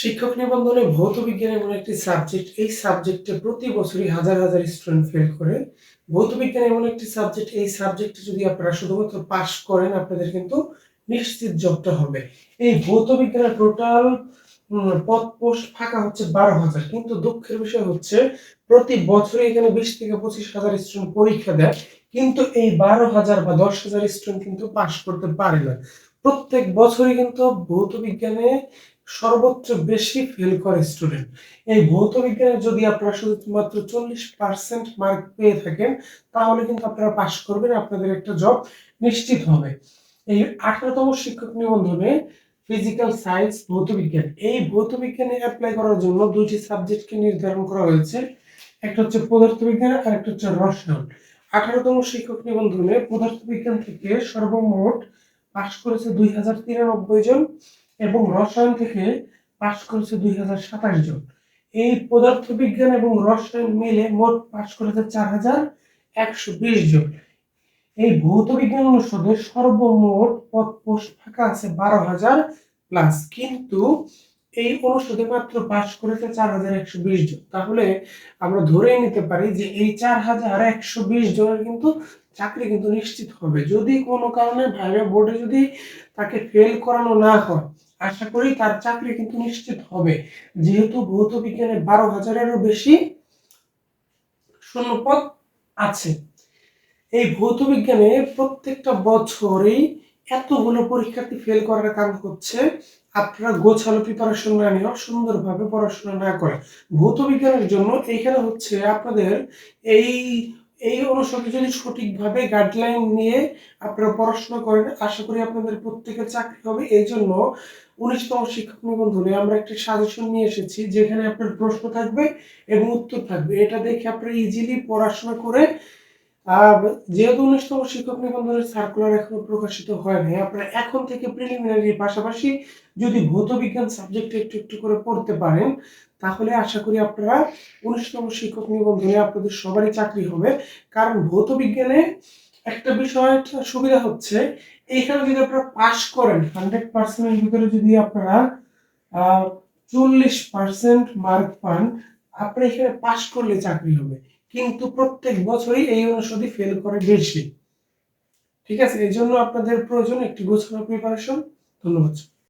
শিক্ষক নিবন্ধনে ভৌত বিজ্ঞান এমন একটি সাবজেক্ট এই সাবজেক্টে প্রতি বছরই হাজার হাজার স্টুডেন্ট ফেল করে। ভৌত বিজ্ঞান এমন একটি সাবজেক্ট এই সাবজেক্টে যদি আপনারা শুধুমাত্র পাশ করেন, আপনাদের কিন্তু নিশ্চিত জবটা হবে। এই ভৌত বিজ্ঞানের টোটাল পদ পোস্ট ফাঁকা হচ্ছে বারো হাজার। কিন্তু দুঃখের বিষয় হচ্ছে, প্রতি বছরই এখানে বিশ থেকে পঁচিশ হাজার স্টুডেন্ট পরীক্ষা দেয়। কিন্তু এই বারো হাজার বা দশ হাজার স্টুডেন্ট কিন্তু পাশ করতে পারে না। প্রত্যেক বছরই কিন্তু ভৌত বিজ্ঞানে সর্বোচ্চ বেশি ফেল করে স্টুডেন্ট এই ভৌত বিজ্ঞানে যদি আপনারা শুধুমাত্র চল্লিশ পার্সেন্ট মার্ক পেয়ে থাকেন, তাহলে কিন্তু আপনারা পাশ করবেন, আপনাদের একটা জব নিশ্চিত হবে। এই আঠারোতম শিক্ষক নিবন্ধনে ফিজিক্যাল সায়েন্স ভৌত বিজ্ঞান। এই ভৌত বিজ্ঞানে অ্যাপ্লাই করার জন্য দুইটি সাবজেক্টকে নির্ধারণ করা হয়েছে। একটা হচ্ছে পদার্থবিজ্ঞান আর একটা হচ্ছে রসায়ন। আঠারোতম শিক্ষক নিবন্ধনে পদার্থবিজ্ঞান থেকে সর্বমোট পাশ করেছে দুই হাজার তিরানব্বই জন। এবং রসায়ন থেকে পাশ করেছে দুই হাজার সাতাশ জন। এই পদার্থবিজ্ঞান এবং রসায়ন মিলে মোট পাশ করেছে চার হাজার একশো বিশ জন। এই ভৌত বিজ্ঞান অনুষদে সর্বমোট পদ পোস্ট ফাঁকা আছে বারো হাজার প্লাস কিন্তু এই অনুষদে মাত্র পাশ করেছে চার হাজার একশো বিশ জন। তাহলে আমরা ধরেই নিতে পারি যে এই চার হাজার একশো বিশ জনের কিন্তু চাকরি কিন্তু নিশ্চিত হবে। যদি কোনো কারণে ভাইবা বোর্ডে যদি তাকে ফেল করানো না হয় আশা করি তার চাকরি কিন্তু নিশ্চিত হবে। যেহেতু ভৌত বিজ্ঞানে বারো হাজারেরও বেশি শূন্যপদ আছে। এই ভৌত বিজ্ঞানে প্রত্যেকটা বছরেই এতগুলো পরীক্ষার্থী ফেল করার কারণ হচ্ছে আপনারা গোছালো প্রিপারেশন না নেওয়া সুন্দরভাবে পড়াশোনা না করে। ভৌত বিজ্ঞানের জন্য এইখানে হচ্ছে আপনাদের এই এই অনুষদে যদি সঠিকভাবে গাইডলাইন নিয়ে আপনারা পড়াশোনা করেন, আশা করি আপনাদের প্রত্যেকের চাকরি হবে। এই জন্য উনিশতম শিক্ষক নিবন্ধনে আমরা একটি সাজেশন নিয়ে এসেছি, যেখানে আপনার প্রশ্ন থাকবে এবং উত্তর থাকবে। এটা দেখে আপনারা ইজিলি পড়াশোনা করে যেহেতু উনিশতম শিক্ষক নিবন্ধনের সার্কুলার এখনও প্রকাশিত হয় নাই, আপনারা এখন থেকে প্রিলিমিনারির পাশাপাশি যদি ভৌত বিজ্ঞান সাবজেক্ট একটু একটু করে পড়তে পারেন, তাহলে আশা করি আপনারা উনিশতম শিক্ষক নিবন্ধনে আপনাদের সবারই চাকরি হবে। কারণ ভৌত বিজ্ঞানে একটা বিষয় সুবিধা হচ্ছে এইখানে যদি আপনারা পাশ করেন হান্ড্রেড পার্সেন্টের ভিতরে যদি আপনারা চল্লিশ পার্সেন্ট মার্ক পান, আপনার এখানে পাশ করলে চাকরি হবে। কিন্তু প্রত্যেক বছরই এই অনুষদই ফেল করে বেশি। ঠিক আছে? এই জন্য আপনাদের প্রয়োজন একটি গোছানো প্রিপারেশন ধন্যবাদ।